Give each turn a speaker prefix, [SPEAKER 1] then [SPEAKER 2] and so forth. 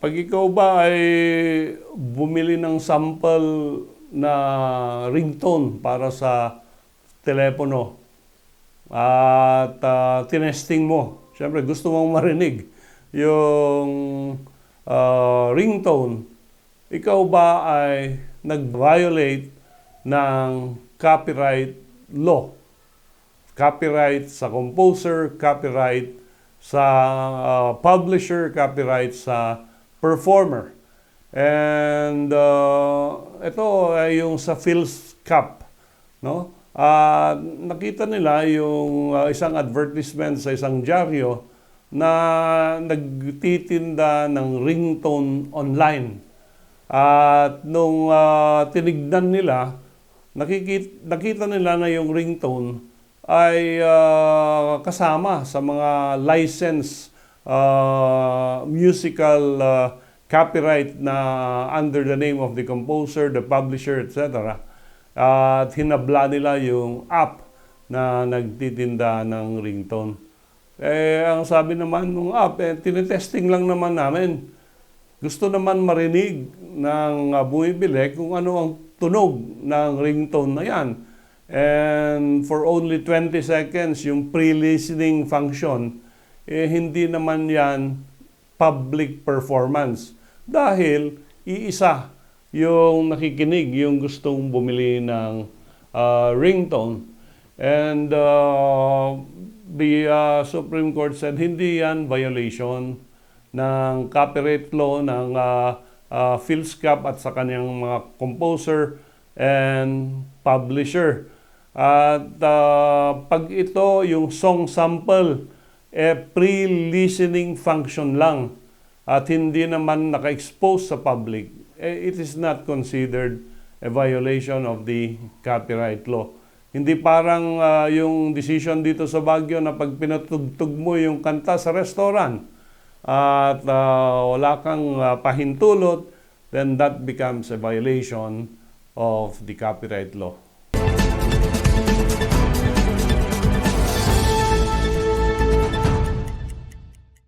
[SPEAKER 1] Pag ikaw ba ay bumili ng sample na ringtone para sa telepono at ah, tinesting mo, syempre gusto mong marinig yung ah, ringtone, ikaw ba ay nag-violate ng copyright law? Copyright sa composer, copyright sa ah, publisher, copyright sa performer. And uh, ito ay yung sa Phil's Cup, no? Ah, nakita nila yung ah, isang advertisement sa isang dyaryo na nagtitinda ng ringtone online. At nung ah, tinignan nila, nakikita, nakita nila na yung ringtone ay ah, kasama sa mga license ah, musical ah, copyright na under the name of the composer, the publisher, etc. At hinabla nila yung app na nagtitinda ng ringtone. Eh, ang sabi naman ng app, eh, tinetesting lang naman namin. Gusto naman marinig ng uh, bumibili kung ano ang tunog ng ringtone na yan. And for only 20 seconds, yung pre-listening function, eh, hindi naman yan public performance. Dahil iisa yung nakikinig, yung gustong bumili ng uh, ringtone. And uh, the uh, Supreme Court said hindi yan violation ng copyright law ng uh, uh, PhilSCAP at sa kanyang mga composer and publisher. At uh, pag ito yung song sample, eh, pre-listening function lang at hindi naman naka-expose sa public, eh, it is not considered a violation of the copyright law. Hindi parang ah, yung decision dito sa Baguio na pag pinatugtog mo yung kanta sa restaurant at ah, wala kang ah, pahintulot, then that becomes a violation of the copyright law.